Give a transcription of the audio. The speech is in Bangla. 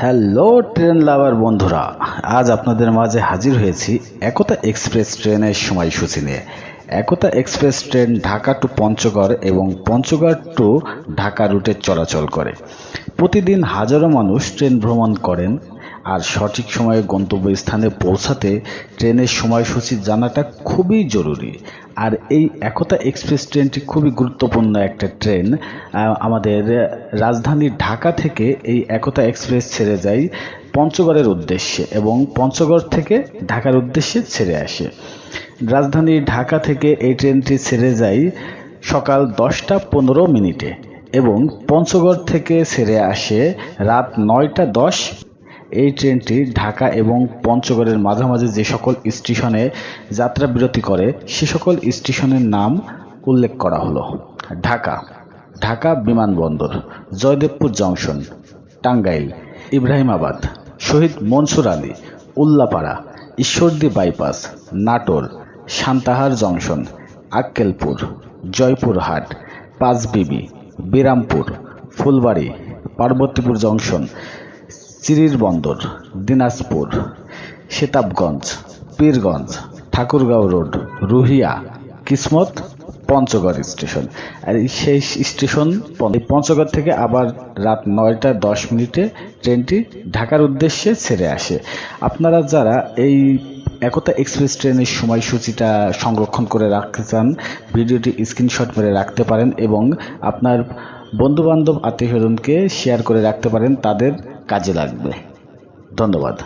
হ্যালো, ট্রেন লাভার বন্ধুরা। আজ আপনাদের মাঝে হাজির হয়েছি একতা এক্সপ্রেস ট্রেনের সময়সূচি নিয়ে। Ekota express train Dhaka to Panchagarh এবং পঞ্চগড় টু ঢাকা রুটে চলাচল করে। প্রতিদিন হাজারো মানুষ ট্রেন ভ্রমণ করেন আর সঠিক সময়ে গন্তব্যস্থানে পৌঁছাতে ট্রেনের সময়সূচি জানাটা খুবই জরুরি। আর এই একতা এক্সপ্রেস ট্রেনটি খুবই গুরুত্বপূর্ণ একটা ট্রেন। আমাদের রাজধানী ঢাকা থেকে এই একতা এক্সপ্রেস ছেড়ে যায় পঞ্চগড়ের উদ্দেশ্যে এবং পঞ্চগড় থেকে ঢাকার উদ্দেশ্যে ছেড়ে আসে। রাজধানী ঢাকা থেকে এই ট্রেনটি ছেড়ে যায় সকাল দশটা পনেরো মিনিটে এবং পঞ্চগড় থেকে ছেড়ে আসে রাত নয়টা দশ এই ট্রেনটি ঢাকা এবং পঞ্চগড়ের মাঝামাঝি যে সকল স্টেশনে যাত্রা বিরতি করে, সে সকল স্টেশনের নাম উল্লেখ করা হলো। ঢাকা ঢাকা বিমানবন্দর, Joydebpur junction, Tangail, Ibrahimabad, Shahid Mansur Ali, Ullapara, Ishwardi bypass, Natore, Santahar junction, Akkelpur, Joypurhat, Panchbibi, Birampur, Phulbari, Parbatipur junction Chirirbandar, Dinajpur, Setabganj, Pirganj, Thakurgaon road, Ruhia, Kismat, Panchagarh station. আর সেই স্টেশন পঞ্চগড় থেকে আবার রাত নয়টা দশ মিনিটে ট্রেনটি ঢাকার উদ্দেশ্যে ছেড়ে আসে। আপনারা যারা এই একতা এক্সপ্রেস ট্রেনের সময়সূচিটা সংরক্ষণ করে রাখতে চান, ভিডিওটি স্ক্রিনশট মেরে রাখতে পারেন এবং আপনার বন্ধুবান্ধব আত্মীয় স্বজনকে শেয়ার করে রাখতে পারেন, তাদের কাজে লাগবে। ধন্যবাদ।